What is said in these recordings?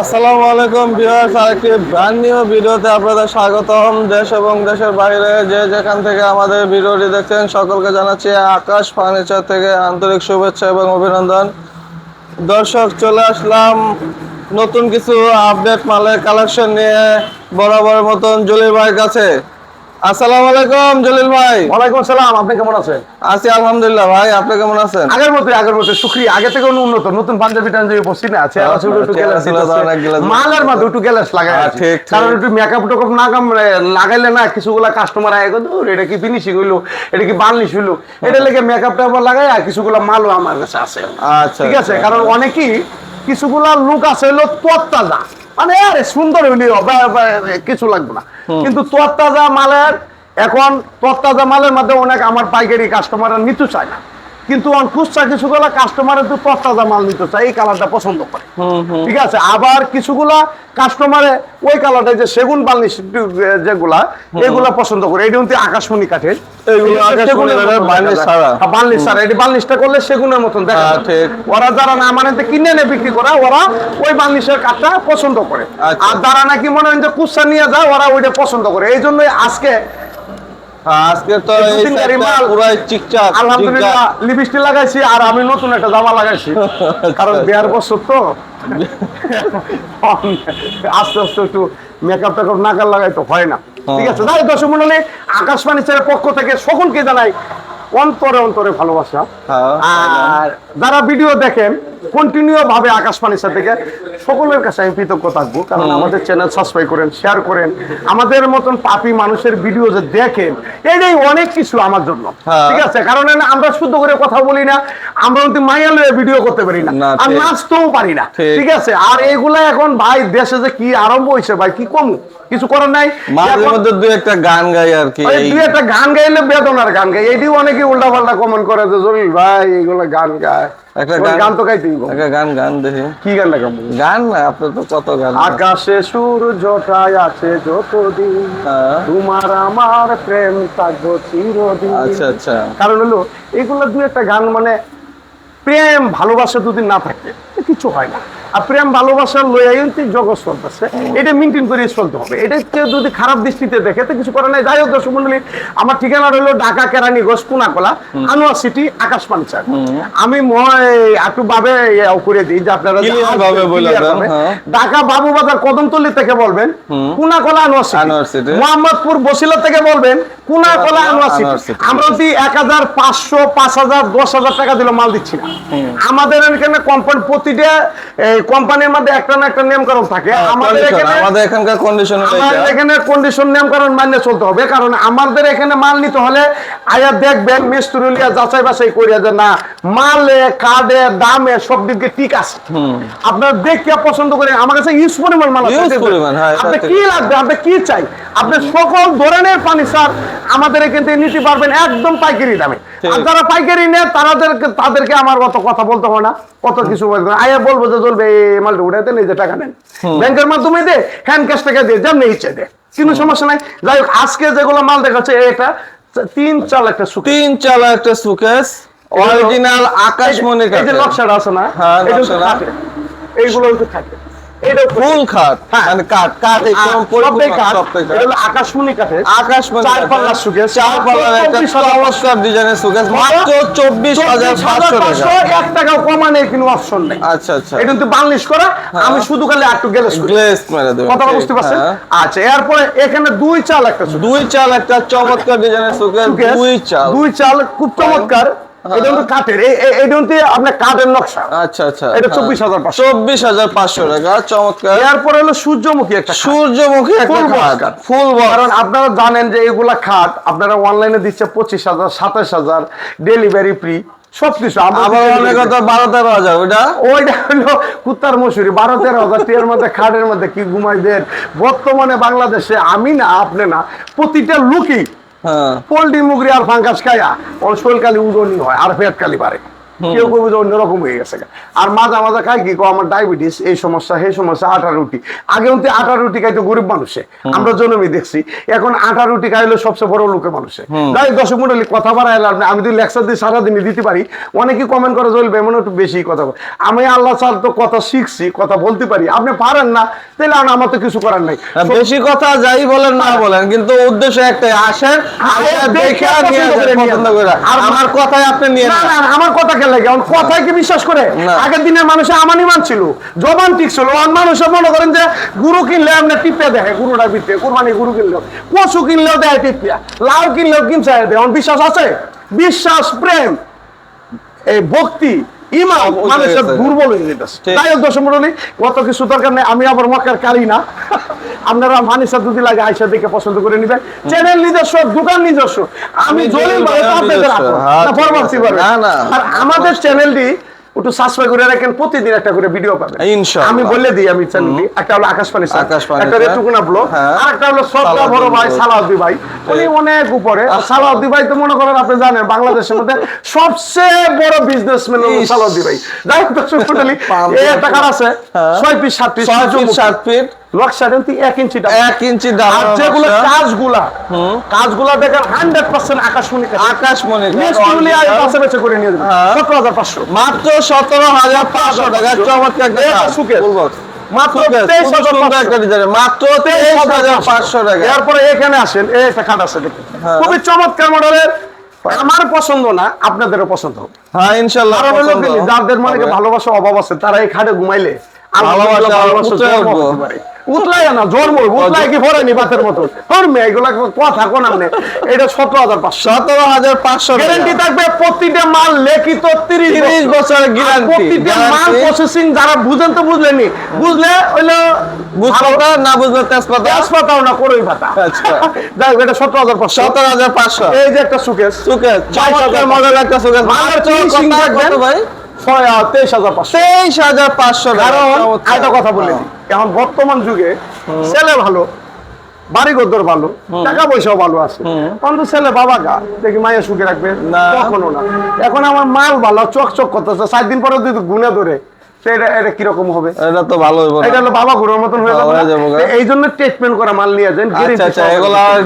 আসসালামু আলাইকুম ভিউয়ার্স, আরেকটি ব্র্যান্ড নিউ ভিডিওতে আপনাদের স্বাগতম। দেশ এবং দেশের বাইরে যে যেখান থেকে আমাদের ভিডিওটি দেখছেন, সকলকে জানাচ্ছি আকাশ ফার্নিচার থেকে আন্তরিক শুভেচ্ছা এবং অভিনন্দন। দর্শক, চলে আসলাম নতুন কিছু আপডেট মালের কালেকশন নিয়ে বরাবর মতন জলিল ভাইয়ের কাছে। আসসালামু আলাইকুম জলিল ভাই। ওয়ালাইকুম আসসালাম আপনি কেমন আছেন? আছি আলহামদুলিল্লাহ ভাই আপনি কেমন আছেন? আগের মতো আগের মতো শুক্রিয়া। আগে থেকে উন্নত নতুন পাঞ্জাবি টাঞ্জাবি পড়ছি না আছে আছে একটু গ্যালাস আছে, অনেক গ্যালাস একটু গ্যালাস লাগাই আছে। ঠিক, ঠিক। কারণ একটু মেকআপ টেকআপ না কাম লাগাইলে না কিছুগুলা কাস্টমার আয় গো দূর এটা কি ফিনিশিং হইল এটা কি বার্নিশ হইল। এটা লেগে মেকআপ টেকআপ লাগাই আর কিছুগুলা মালও আমার কাছে আছে। আচ্ছা ঠিক আছে? আচ্ছা। কারণ অনেকেই কিছুগুলা লুক আছে হলো তত্তাজা। মানে আরে সুন্দর হইলেও কিছু লাগবে না। কিন্তু তোর তাজা মালের এখন তত্তাজা মালের মধ্যে অনেক আমার পাইকারি কাস্টমাররা নিতে চায় না। কিন্তু খুচরা কিছুগুলা কাস্টমার একটু তত্তাজা মাল নিতে চায় এই কালারটা পছন্দ করে। ঠিক আছে? আবার কিছুগুলা কাস্টমারে ওই কালারটা যে সেগুন বার্নিশ যেগুলা এগুলা পছন্দ করে। এটা কিন্তু আকাশমণি কাঠের। হ্যাঁ, এটা করলে সেগুনের মতন দেখা হ্যাঁ। ওরা যারা না মানে কিনে এনে বিক্রি করে ওরা ওই কাঠটা পছন্দ করে। আচ্ছা। আর যারা নাকি মনে হয় যে কুচ্ছা নিয়ে যায় ওরা ওইটা পছন্দ করে। এই জন্যই আজকে আজকে তো এই এই দুদিন সেটটা গাড়ি মাল- পুরাই চিকচাক আলহামদুলিল্লাহ লিপস্টিক লাগাইছি আর আমি নতুন একটা জামা লাগাইছি। কারণ বিয়ার বছর তো। আস্তে আস্তে একটু মেকআপ টেকআপ লাগাই তো হয় না। ঠিক আছে দর্শক মন্ডলী আকাশবাণী ছেলের পক্ষ থেকে সকলকে জানাই অন্তরে অন্তরে ভালোবাসা। হ্যাঁ। আর যারা ভিডিও দেখেন কন্টিনিউ ভাবে আকাশবাণীর সাথে সকলের কাছে আমি কৃতজ্ঞ থাকব। কারণ আমাদের চ্যানেল সাবস্ক্রাইব করেন শেয়ার করেন আমাদের মতন পাপি মানুষের ভিডিও যে দেখেন এটাই অনেক কিছু আমার জন্য। হ্যাঁ। ঠিক আছে? কারণ আমরা শুদ্ধ করে কথা বলি না আমরা কিন্তু মাইয়া লয়ে ভিডিও করতে পারি না। আর নাচতেও পারি না। ঠিক। আছে? আর এগুলা এখন ভাই দেশে যে কি আরম্ভ হয়েছে ভাই কি কম? কিছু করার নাই। মাঝে মধ্যে দুই একটা গান গাই আর কি দুই একটা গান গাইলে বেদনার গান গাই। এটিও অনেকে উল্টা পাল্টা কমেন্ট করে যে জলিল ভাই এগুলো গান গায়। একটা গান- তো গাইতেই। একটা গান গান দেখি। কি গান লাগাম গান না আপনার তো কত গান আকাশে সূর্যটাই আছে যতদিন হ্যাঁ। তোমার আমার প্রেম থাকব চিরদিন। আচ্ছা আচ্ছা। কারণ হলো এগুলো দুই একটা গান মানে প্রেম ভালোবাসা দুদিন না থাকে। তো কিছু হয় না। আর প্রেম ভালোবাসার লইয়াই জগৎ চলতেছে। এটা মেনটেন করে চলতে হবে। এটা কেউ যদি খারাপ দৃষ্টিতে দেখে তো কিছু করে নাই। যাই হোক দর্শক মন্ডলী আমার ঠিকানা রইল ঢাকা কেরানি কেরানীগঞ্জ কোনাকলা আনোয়ার সিটি আকাশ পাঞ্চার আমি মই একটু ভাবে করে দিই যে আপনারা। হ্যাঁ। ঢাকা বাবুবাজার কদমতলি থেকে বলবেন কোনাকলা আনোয়ার সিটি। মোহাম্মদপুর বসিলা থেকে বলবেন কোনাকলা আনোয়ার সিটি। আমরা যদি এক হাজার পাঁচশো পাঁচ হাজার দশ হাজার টাকা দিলে মাল দিচ্ছি না। আমাদের এখানে কোম্পানি প্রতিটা কোম্পানির মধ্যে একটা না একটা থাকে। আমাদের এখানে আমাদের এখানকার কন্ডিশন আমাদের এখানে কন্ডিশন মান্য চলতে হবে কারণ আমাদের এখানে মাল নিতে হলে আয়া দেখবেন মিস্ত্রুলিয়া যাচাই বাছাই করিয়া যে না মালে কার্ডে দামে সব দিকে ঠিক আছে। আপনার দেখে পছন্দ করে আমার কাছে ইউজ পরিমাণ মাল আছে হ্যাঁ, আপনি কি লাগবে আপনি কি চাই? আপনি সকল ধরনের ফার্নিচার আমাদের এখান থেকে নিতে পারবেন একদম পাইকারি দামে। আর যারা পাইকারি নেয় তাদেরকে তাদেরকে আমার অত কথা বলতে হয় না। কত কিছু বলবে না। আয়া বলব যে চলবে এই মালটা উঠাইতে নিজে টাকা নেন। ব্যাংকের মাধ্যমে দে হ্যান্ড ক্যাশ টাকা দিয়ে যেমনি ইচ্ছে দে। কোনো সমস্যা নাই। যাই হোক আজকে যেগুলো মাল দেখাচ্ছে এটা তিন চাল একটা সুখ তিন চালা একটা সুকেস অরিজিনাল আকাশমণি এই যে নকশাটা আছে না? হ্যাঁ, এইগুলো একটু থাকে। এটা ফুল খাট। হ্যাঁ। মানে কাঠ কাঠ একদম কাঠ। এটা হলো আকাশমণি কাঠের। আকাশমণি চার। পাল্লার সুকেস চার পাল্লার একটা চমৎকার ডিজাইনের সুকেস মাত্র চব্বিশ হাজার পাঁচশো টাকা। এক টাকা কমানোর কোনো অপশন নেই। আচ্ছা আচ্ছা। এটা কিন্তু বাংলিশ করা। আমি শুধু খালি একটু গেলে গ্লেস মেরে দেবেন কথা বুঝতে পারছেন? হ্যাঁ। আচ্ছা এরপরে এখানে দুই চাল একটা দুই চাল একটা চমৎকার ডিজাইনের সুকেস, দুই চাল। দুই চাল খুব চমৎকার। এটা কিন্তু কাঠের এই- এই- এটা কিন্তু আপনার কাঠের নকশা। আচ্ছা আচ্ছা এটা 24,500 চব্বিশ হাজার পাঁচশো। টাকা চমৎকার। এরপরে হলো সূর্যমুখী একটা সূর্যমুখী Full খাট। ফুল কারণ আপনারা জানেন যে এগুলা খাট আপনারা অনলাইনে দিচ্ছে পঁচিশ হাজার সাতাশ হাজার ডেলিভারি ফ্রি সবকিছু। আবার অনেক কথা বারো তেরো হাজার ওইটা? ওইটা হলো কুত্তার মশুরি। বারো তেরো হাজার টিয়ার মধ্যে খাটের মধ্যে কি ঘুমাই দেন বর্তমানে বাংলাদেশে আমি না আপনি না প্রতিটা লুকই হ্যাঁ পোল্ট্রি মুগরি আর ফাঙ্কাস খায়া ওর শৈলকালি উদনি হয় আর পেট কালি বাড়ে। কেউ যে অন্যরকম হয়ে গেছে আর মাঝে মাঝে খাই কি? আমার ডায়াবেটিস এই সমস্যা সেই সমস্যা আটা রুটি। আগে অন্তে আটা রুটি খাইতো গরিব মানুষে। আমরা জন্মই দেখছি। এখন আটা রুটি খাইলো সবচেয়ে বড় লোকের মানুষে। যাই দর্শক মন্ডলী কথা বাড়াইলে আপনি আমি যদি লেকচার দিয়ে সারাদিনই দিতে পারি অনেকে কমেন্ট করে চলবে এমন একটু বেশি কথা বলে। আমি আল্লাহ চাল তো কথা শিখছি কথা বলতে পারি। আপনি পারেন না তাহলে আমার তো কিছু করার নাই। হ্যাঁ, বেশি কথা যাই বলেন না বলেন কিন্তু উদ্দেশ্য একটাই আসেন দেখে দেখে আর আমার কথাই আপনি নিয়ে আমার কথা কে লাগে। আমার কথায় কি বিশ্বাস করে? আগের দিনের মানুষে আমানি মানছিল জবান ঠিক ছিল। আর মানুষে মনে করেন যে গুরু কিনলে আপনি টিপিয়া দেখে গুরুটা বিতে কোরবানি গুরু কিনলেও পশু কিনলেও দেয় টিপিয়া লাউ কিনলেও কিনছে দেয়। আমার বিশ্বাস আছে? বিশ্বাস প্রেম এই ভক্তি। ইমান মানুষের দুর্বল হয়ে যেতেছে। তাই হোক দর্শক মন্ডলী, কত কিছু দরকার নেই আমি আবার মক্কার কারি না। আপনারা মানিসা দুদি লাগে আইসা দিকে পছন্দ করে নিবেন। চ্যানেল নিজস্ব দোকান নিজস্ব। আমি জলিল ভাই আপনাদের। হ্যাঁ, না, না। আর আমাদের চ্যানেলটি একটু সাবস্ক্রাইব করে রাখেন প্রতিদিন একটা করে ভিডিও পাবেন। ইনশাআল্লাহ। আমি বলে দিই আমি চ্যানেলটি একটা হলো আকাশবাণী পানি স্যার, আকাশ পানি একটা রেটুকুনা ব্লগ হ্যাঁ। আর একটা হলো সত্তা বড় ভাই সালাউদ্দি ভাই। উনি অনেক উপরে। সালাউদ্দি ভাই তো মনে করেন আপনি জানেন বাংলাদেশের মধ্যে সবচেয়ে বড় বিজনেসম্যান হলো সালাউদ্দি ভাই। যাই হোক দর্শক টোটালি এই একটা কার আছে? হ্যাঁ। ছয় পিস সাত পিস ছয় ফিট সাত ফিট লক সাড়ে এক ইঞ্চি এক ইঞ্চি আর যেগুলো কাজগুলা কাজগুলা দেখেন হান্ড্রেড পার্সেন্ট আকাশমণি আকাশমণি কাজ, মিষ্টিগুলি আগে original। কাছে বেছে করে নিয়ে। সতেরো হাজার পাঁচশো। মাত্র সতেরো হাজার পাঁচশো টাকা। চমৎকার হ্যাঁ। খুবই চমৎকার মডেলের। আমার পছন্দ না আপনাদেরও পছন্দ। হ্যাঁ ইনশাল্লাহ যাদের মনে। ভালোবাসা অভাব আছে তারা এই খাটে ঘুমাইলে ভালোবাসা আলহামদুলিল্লাহ ভালোবাসা উতলে জন্ম উঠবো। হতে পারে। উতলাই না জন্ম উতলাই কি ভরেনি বাতের মতো? ধর্মে এগুলা কথা কোন আমনে এটা সতেরো হাজার পাঁচশো। সতেরো হাজার পাঁচশো গ্যারান্টি থাকবে প্রতিটা মাল লেখিত তিরিশ তিরিশ বছরের guarantee, প্রতিটা মাল প্রসেসিং যারা বুঝেন তো বুঝলেনি বুঝলে হইল না বুঝলে তেজপাতা? তেজপাতাও না করই পাতা। আচ্ছা। যাই হোক, এটা সতেরো হাজার পাঁচশো। সতেরো হাজার পাঁচশো। এই যে একটা সুকেস সুকেস চমৎকার মডেল একটা ভাই? তেইশ হাজার পাঁচশো। তেইশ হাজার পাঁচশো কারণ একটা কথা বলে এখন বর্তমান যুগে ছেলে ভালো বাড়ি গদ্দর ভালো টাকা পয়সাও ভালো আছে। কিন্তু ছেলে বাবা গা দেখি মায়ের সুখে রাখবে। কখনো না। এখন আমার মাল ভালো চকচক করতেছে সাত দিন পরে যদি গুনে ধরে এটা এটা কীরকম হবে এটা তো ভালো হইব এটা হলো বাবা গুরুর মতন হয়ে হ্যাঁ, যাবে হয়ে না? যাব গা। তো এই জন্য ট্রিটমেন্ট করা মাল নিয়ে যান আচ্ছা আচ্ছা এগুলা আহ,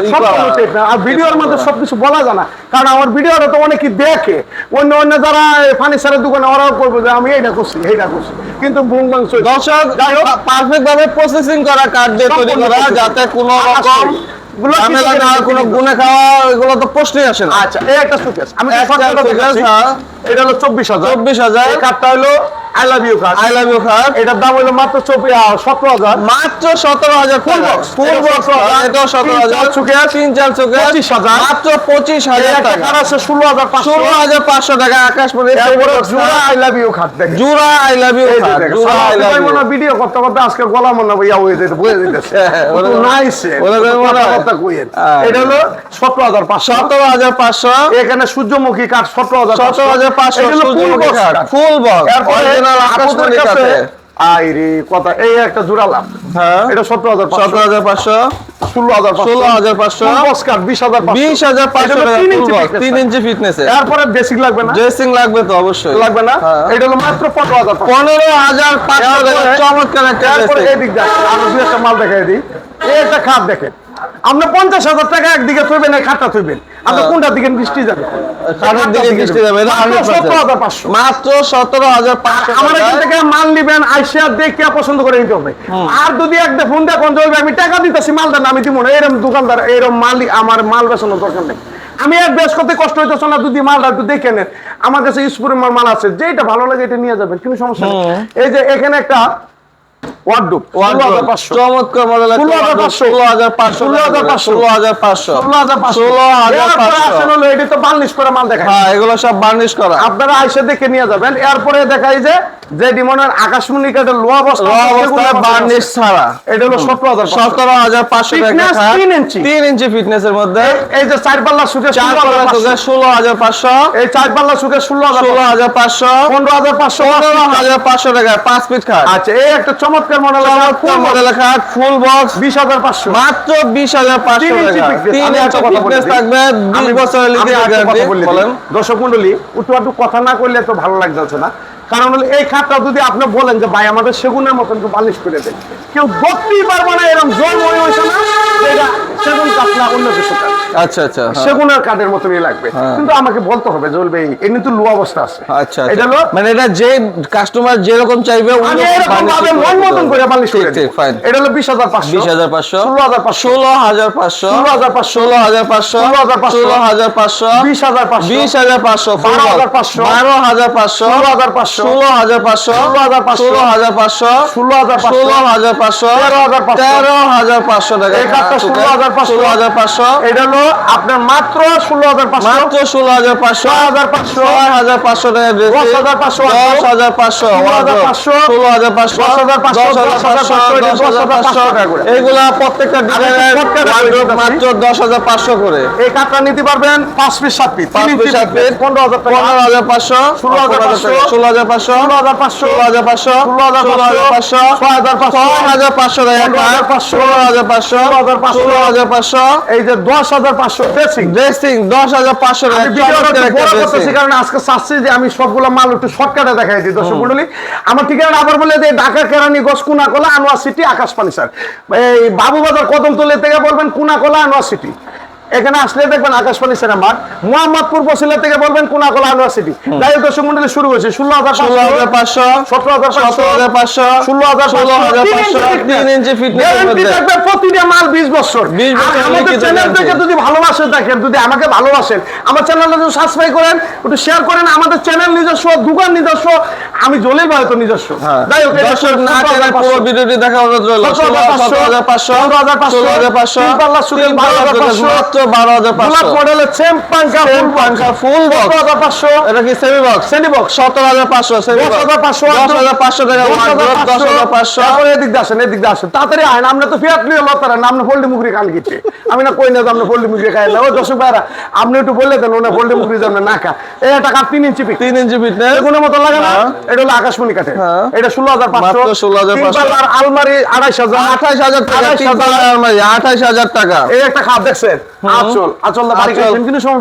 ই সব করা। কোনো treatment। আর ভিডিওর মধ্যে সবকিছু বলা যায় না কারণ আমার ভিডিওটা তো অনেকে দেখে অন্য অন্য যারা ফার্নিচারের দোকানে ওরাও করব যে আমি এইটা করছি এইটা করছি কিন্তু বুং বাং দর্শক পারফেক্ট ভাবে প্রসেসিং করা কার্ড দিয়ে তৈরি করা যাতে কোনো রকম তৈরি। গুলো ঝামেলা কিছু না কিছু কোনো কিছু খাওয়া এগুলো তো প্রশ্নই আসে না আচ্ছা এই একটা সুকেস আমি। হ্যাঁ। এটা হলো চব্বিশ হাজার চব্বিশ হাজার কার্ডটা হলো I love you card I love you card এটার দাম হলো মাত্র সতেরো হাজার। মাত্র সতেরো হাজার ফুল বক্স ফুল বক্স 17,000 এটাও সতেরো হাজার। চুকেস, তিন চার চোখে 25,000 মাত্র পঁচিশ হাজার টাকা। আছে ষোলো হাজার ষোলো হাজার পাঁচশো টাকা আকাশ এরপরে I love you Jura I love you এই যে Jura I love you video করতে করতে আজকে গলা মনে ইয়া হয়ে যেতে বয়ে যেতেছে হ্যাঁ, নাইসে মনে হয়- কথা হ্যাঁ। এটা হলো সতেরো হাজার পাঁচশো। সতেরো হাজার পাঁচশো। এখানে সূর্যমুখী কাঠ সতেরো হাজার সতেরো হাজার পাঁচশো কার্ড কাঠ। ফুল বক্স অরিজিনাল আপুদের কাছে কাঠে কথা এই একটা জোড়ালাম। হ্যাঁ। এটা টাকা ইঞ্চি ফিটনেসে এরপরে বেসিক লাগবে না? ড্রেসিং লাগবে তো অবশ্যই। লাগবে না? হ্যাঁ। এটা হলো মাত্র পনেরো হাজার টাকা। চমৎকার একটা দেখেন আমি দুই একটা মাল দেখাই দিই। এই একটা খাট দেখেন। আপনি পঞ্চাশ হাজার টাকা একদিকে থইবেন এই খাটটা থইবেন। আপনি। কোনটার দিকে দৃষ্টি যাবে? কাঠের দিকে দৃষ্টি যাবে মাত্র সতেরো হাজার পাঁচশো। মাত্র সতেরো হাজার পাঁচশো আমার এখান থেকে মাল নিবেন আইসা দেখে পছন্দ করে নিতে হবে। আর যদি একটা ফোন দিয়ে কোন আমি টাকা দিতেছি মালদার না আমি দিব না। এরকম দোকানদার এরকম মালিক আমার মাল বেচানোর দরকার নেই। আমি এক বেশ করতে কষ্ট হইতেছে না যদি মালটা একটু দেখে নেন। আমার কাছে স্পুরের মাল মাল আছে যেটা ভালো লাগে এটা নিয়ে যাবেন কোনো সমস্যা নেই। এই যে এখানে একটা ওয়ার্ডুপ চমৎকার মডেল ষোলো হাজার পাঁচশো। ষোলো হাজার পাঁচশো। ষোলো হাজার পাঁচশো। ষোলো হাজার পাঁচশো। ষোলো হাজার পাঁচশো। ষোলো হাজার পাঁচশো। এটি তো বার্নিশ করে মাল দেখায়। হ্যাঁ এগুলো সব বার্নিশ করা। আপনারা আইসে দেখে নিয়ে যাবেন। এরপরে দেখাই যে যে ডিমনের আকাশমণি বস্তা র বার্নিশ ছাড়া। এটা হলো টাকা। তিন ইঞ্চি। ইঞ্চি মধ্যে। এই যে চার পাল্লা সুখে পাল্লা হাজার পাঁচশো। এই চার পাল্লা সুখে ষোলো হাজার ষোলো হাজার পাঁচশো। পনেরো হাজার পাঁচশো পনেরো হাজার পাঁচশো টাকা পাঁচ ফিট খাট। আচ্ছা এই একটা চমৎকার মডেল চমৎকার মডেলের খাট ফুল বক্স বিশ হাজার পাঁচশো। মাত্র বিশ হাজার পাঁচশো তিন ইঞ্চি টাকা। fitness। তিন আমি একটা ইঞ্চি কথা ফিটনেস থাকবে বিশ আমি- বছরের বলে দিই। বলেন। দর্শক মন্ডলী একটু কথা না করলে তো ভালো লাগছে না। কারণ হলো এই খাটটা যদি আপনি বলেন যে ভাই আমাদের সেগুনের মতন একটু বালিশ করে দেন কেউ ধরতেই পারবে না এরকম জল মনে হয়েছে না সেগুন কাঠ না অন্য কিছু কাঠ আচ্ছা আচ্ছা হ্যাঁ। সেগুনের কাঠের মতনই লাগবে হ্যাঁ। কিন্তু আমাকে বলতে হবে জ্বলবে এমনি তো লো অবস্থা আছে আচ্ছা এটা আচ্ছা মানে এটা যে কাস্টমার যেরকম চাইবে আমি রকম এরকম ভাবে মন মতন। করে বালিশ করে দিই। ফাইন এটা হলো বিশ হাজার পাঁচশো বিশ হাজার পাঁচশো ষোলো হাজার পাঁচশো ষোলো হাজার পাঁচশো ষোলো হাজার পাঁচশো ষোলো হাজার পাঁচশো ষোলো হাজার পাঁচশো ষোলো হাজার পাঁচশো ষোলো হাজার পাঁচশো ষোলো হাজার পাঁচশো তেরো হাজার পাঁচশো টাকা এই কাঠটা ষোলো হাজার পাঁচশো ষোলো হাজার পাঁচশো এটা হলো আপনার মাত্র ষোলো হাজার পাঁচশো মাত্র ষোলো হাজার পাঁচশো হাজার পাঁচশো ছয় হাজার পাঁচশো টাকা ড্রেস দশ হাজার পাঁচশো দশ হাজার পাঁচশো পাঁচশো ষোলো হাজার পাঁচশো দশ হাজার পাঁচশো, দশ হাজার পাঁচশো দশ হাজার পাঁচশো। এইগুলা প্রত্যেকটা ডিজাইনের মাত্র দশ হাজার পাঁচশো করে এই কাঠটা নিতে পারবেন পাঁচ পিস সাত পিস পাঁচ পিস সাত পিস পনেরো হাজার পনেরো হাজার পাঁচশো ষোলো হাজার পাঁচশো, ষোলো হাজার পাঁচশো ষোলো হাজার পাঁচশো ষোলো হাজার পাঁচশো ষোলো হাজার পাঁচশো ছয় হাজার পাঁচশো ছয় হাজার পাঁচশো হাজার পাঁচশো, ষোলো হাজার পাঁচশো হাজার পাঁচশো, ষোলো হাজার পাঁচশো এই যে দশ হাজার পাঁচশো ড্রেসিং ড্রেসিং দশ হাজার পাঁচশো কারণ আজকে চাচ্ছি যে আমি সবগুলো মাল একটু শর্টকাটে দেখাই দিই দর্শক মন্ডলী আমার ঠিকানা আবার বলে যে ঢাকা কেরানীগঞ্জ কুনাকলা আনোয়ার সিটি আকাশ পানি স্যার এই বাবুবাজার কদমতলি থেকে বলবেন কুনাকলা আনোয়ার সিটি এখানে আসলে দেখবেন আকাশবাণী সিনেমার মোহাম্মদপুর বসিলা থেকে বলবেন কোনাকলা ইউনিভার্সিটি যাই দর্শক মন্ডলী শুরু করেছে ষোলো হাজার ষোলো হাজার পাঁচশো সতেরো হাজার সতেরো হাজার পাঁচশো ষোলো হাজার ষোলো হাজার পাঁচশো তিন ইঞ্চি ফিটনেস প্রতিটা মাল বিশ বছর। 20 বছর আমাদের চ্যানেল থেকে যদি ভালোবাসেন দেখেন যদি আমাকে ভালোবাসেন আমার চ্যানেলটা যদি সাবস্ক্রাইব করেন একটু শেয়ার করেন আমাদের চ্যানেল নিজস্ব দোকান নিজস্ব আমি জলেই হয়তো নিজস্ব। যাই হোক দর্শক না পুরো। ভিডিওটি দেখা পাল্লা মাত্র গোলাপ মডেলের সেম পাঙ্কা ফুল এটা কি semi box semi box semi দশ দশ টাকা দশ তারপরে এদিক দিয়ে আসেন এদিক দিয়ে আসেন। তাড়াতাড়ি আইন আমরা তো নিয়ে লতারা নামনে ফোল্ডি আমি না কই না আপনি ফোল্ডি খাই না। ও দর্শক ভাইরা আপনি একটু বললে দেন ওনা ফোল্ডি মুখরি যাবেন না খা একটা কাঠ তিন ইঞ্চি পিক। তিন ইঞ্চি ফিটনেস কোনো মতো লাগে না হ্যাঁ। এটা হলো আকাশমণি কাঠে হ্যাঁ। এটা ষোলো হাজার পাঁচশো। মাত্র 16,500 তিন আলমারি আড়াইশ হাজার। আঠাইশ হাজার টাকা আঠাইশ তিন হাজার। পাল্লার আলমারি আঠাইশ হাজার টাকা। এই একটা খাপ দেখছেন? আচল আচল না বাড়ি আঁচল। কিন্তু সময়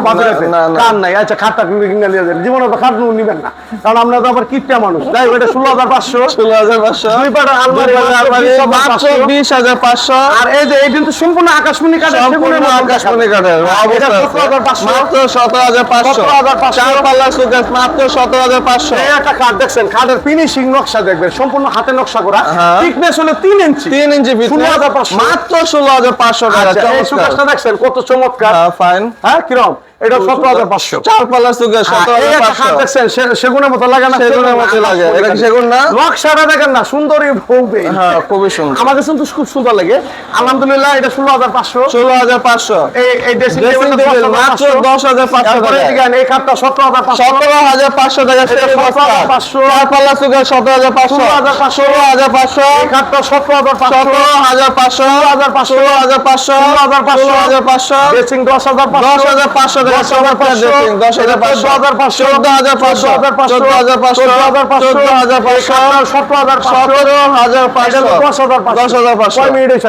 না। কান নাই? আচ্ছা খাটটা কিনে কিনে নিয়ে যাবেন। জীবনে তো খাট নিবেন না। কারণ আমরা তো আবার কিপটা মানুষ। হোক, এটা ষোলো হাজার পাঁচশো। ষোলো হাজার পাঁচশো দুই পাটার আলমারি আলমারি মাত্র বিশ হাজার পাঁচশো। আর এই যে এই কিন্তু সম্পূর্ণ আকাশমণি কাঠের সম্পূর্ণ আকাশমণি কাঠের। এটা অবস্থা আছে। 17,500 মাত্র সতেরো হাজার পাঁচশো। 17,500 চার পাল্লার সুকেস মাত্র সতেরো হাজার পাঁচশো। একটা কাঠ দেখছেন? কাঠের ফিনিশিং নকশা দেখবেন সম্পূর্ণ হাতে নকশা করা। হ্যাঁ। থিকনেস হলো তিন ইঞ্চি তিন ইঞ্চি ফিটনেস 16,500 মাত্র ষোলো হাজার পাঁচশো টাকা আচ্ছা, এই চমৎকার। দেখছেন কত চমৎকার। ফাইন হ্যাঁ কিরম? এটা সতেরো হাজার পাঁচশো চার পাল্লার হাজার পাঁচশো দেখছেন সেগুনের মতো লাগে না সেগুনের মতো লাগে এটা সেগুন না নকশাটা দেখেন না সুন্দরী বউবে হ্যাঁ খুবই সুন্দর আমাকে কিন্তু খুব সুন্দর লাগে আলহামদুলিল্লাহ এটা ষোলো হাজার পাঁচশো ষোলো হাজার পাঁচশো এই ড্রেসিং টেবিল মাত্র দশ হাজার পাঁচশো টাকা এই কাপটা সতেরো হাজার পাঁচশো সতেরো হাজার পাঁচশো টাকা। 17,500 চার পাল্লা সুগার সতেরো হাজার পাঁচশো 16,500 ষোলো হাজার পাঁচশো এই কাপটা সতেরো হাজার পাঁচশো সতেরো হাজার পাঁচশো হাজার পাঁচশো হাজার পাঁচশো হাজার পাঁচশো হাজার পাঁচশো ড্রেসিং দশ হাজার পাঁচশো দশ হাজার পাঁচশো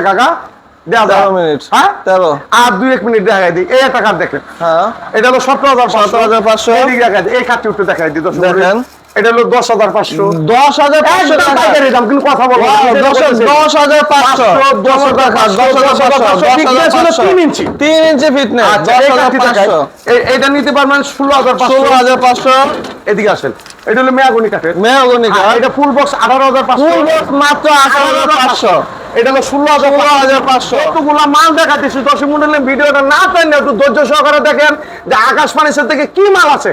কাকা হ্যাঁ আর দুই এক মিনিট দেখাই দিই এই একটা কার্ড দেখেন হ্যাঁ এটা হলো সতেরো হাজার সতেরো হাজার পাঁচশো এই কার্ডটি একটু দেখাই দিই দেখেন। এটা হলো দশ হাজার পাঁচশো। দশ হাজার পাঁচশো পাইকারি দাম কিন্তু কথা বলো। এটা দশ হাজার পাঁচশো দশ হাজার পাঁচশো, তিন ইঞ্চি। তিন ইঞ্চি ফিটনেস দশ হাজার। পাঁচশো। এই- নিতে পারবেন ষোলো হাজার পাঁচশো। ষোলো হাজার পাঁচশো। এদিকে আসেন। এটা হলো মেয়াগুনি কাঠের। মেয়াগুনি কাঠ। এটা ফুল বক্স আঠারো হাজার পাঁচশো। ফুল বক্স মাত্র আঠারো হাজার পাঁচশো। এটা হলো ষোলো হাজার পাঁচশো মাল দেখাতেছি দশ মন্ডলের ভিডিওটা না চাইলে একটু ধৈর্য সহকারে দেখেন যে আকাশমণি সেট থেকে কি মাল আছে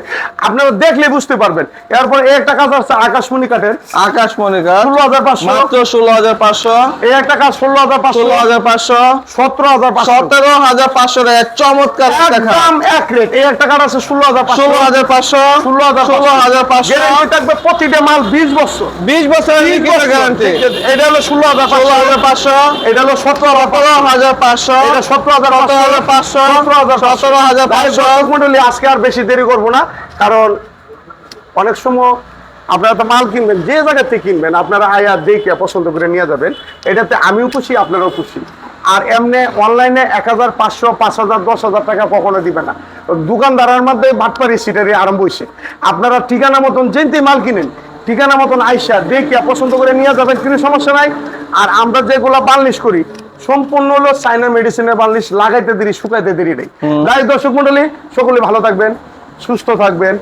আপনারা দেখলে বুঝতে পারবেন এরপর একটা কাজ আছে আকাশমণি কাঠের আকাশমণি কাঠ ষোলো হাজার পাঁচশো মাত্র ষোলো হাজার পাঁচশো এই একটা কাজ ষোলো হাজার পাঁচশো ষোলো হাজার পাঁচশো সতেরো হাজার পাঁচশো সতেরো হাজার পাঁচশো চমৎকার একদম এক রেট এই একটা কাঠ আছে ষোলো হাজার ষোলো হাজার পাঁচশো ষোলো হাজার ষোলো হাজার পাঁচশো থাকবে প্রতিটা মাল বিশ বছর বিশ বছরের গ্যারান্টি এটা হলো ষোলো হাজার ষোলো হাজার পাঁচশো এটা হলো সতেরো হাজার সতেরো হাজার পাঁচশো। এটা সতেরো হাজার সতেরো হাজার পাঁচশো। সতেরো হাজার সতেরো হাজার পাঁচশো। মন্ডলী আজকে আর বেশি দেরি করব না কারণ অনেক সময় আপনারা তো মাল কিনবেন যে জায়গা থেকে কিনবেন আপনারা আয়া দেখে পছন্দ করে নিয়ে যাবেন। এটাতে আমিও খুশি আপনারাও খুশি। আর এমনি অনলাইনে এক হাজার পাঁচশো পাঁচ হাজার দশ হাজার টাকা কখনো দিবে না। দোকানদারের মধ্যে বাটপারি সিটারি আরম্ভ হয়েছে আপনারা ঠিকানা মতন যেতে মাল কিনেন ঠিকানা মতন আইসা দেখি পছন্দ করে নিয়ে যাবেন কোনো সমস্যা নাই। আর আমরা যেগুলো বার্নিশ করি সম্পূর্ণ হলো চাইনা মেডিসিনের বার্নিশ লাগাইতে দেরি শুকাইতে দেরি নেই। যাই দর্শক মন্ডলী সকলে ভালো থাকবেন সুস্থ থাকবেন।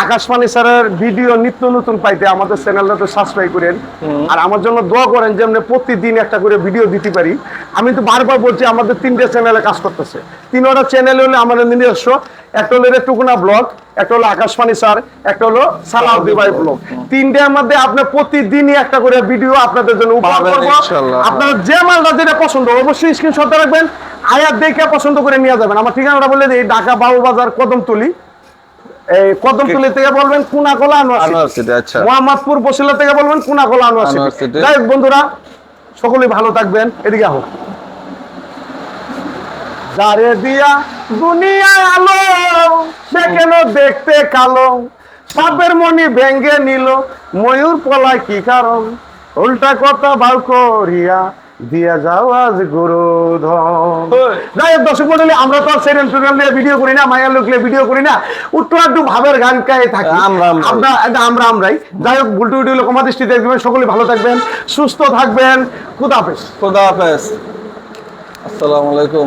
আকাশবাণী স্যারের ভিডিও নিত্য নতুন পাইতে আমাদের চ্যানেলটাতে সাবস্ক্রাইব করেন। আর আমার জন্য দোয়া করেন যেমন প্রতিদিন একটা করে ভিডিও দিতে পারি। আমি তো বারবার বলছি আমাদের তিনটে চ্যানেলে কাজ করতেছে। তিনটা চ্যানেল হলে আমাদের নিজস্ব একটা হলো টুকুনা ব্লগ একটা হলো আকাশবাণী স্যার একটা হলো সালাউদ্দি ভাই ব্লগ। তিনটার মধ্যে আপনার প্রতিদিনই একটা করে ভিডিও আপনাদের জন্য উপহার করব। আপনারা যে মালটা যেটা পছন্দ অবশ্যই স্ক্রিনশট রাখবেন। আয়াত দেখে পছন্দ করে নিয়ে যাবেন। আমার ঠিকানাটা বলে দিই ঢাকা বাবু বাজার কদমতলি। এই কদমতলি থেকে বলবেন কুনাকলা আনোয়ার আনোয়ার সিটি, আচ্ছা। মোহাম্মদপুর বসিলা থেকে বলবেন কুনাকলা আনোয়ার সিটি। যাই বন্ধুরা সকলেই ভালো থাকবেন। এদিকে হোক যারে দিয়া দুনিয়ায় আলো সে কেন দেখতে কালো? সাপের মনি ভেঙ্গে নিল ময়ূর পলায় কি কারণ? উল্টা কথা বাউ করিয়া দিয়া যাও আজ গুরু যাই হোক দর্শক মন্ডলী আমরা তো সেরেন টোরেন দিয়ে ভিডিও করি না মায়ের লোক ভিডিও করি না। উত্তর একটু ভাবের গান গায়ে থাকি। আমরা। আমরা। আমরাই। যাই হোক ভুলটু ভিডিও কমা দৃষ্টি দেখবেন। সকলে ভালো থাকবেন সুস্থ থাকবেন। খুদাফেজ খুদাফেজ আসসালামু আলাইকুম।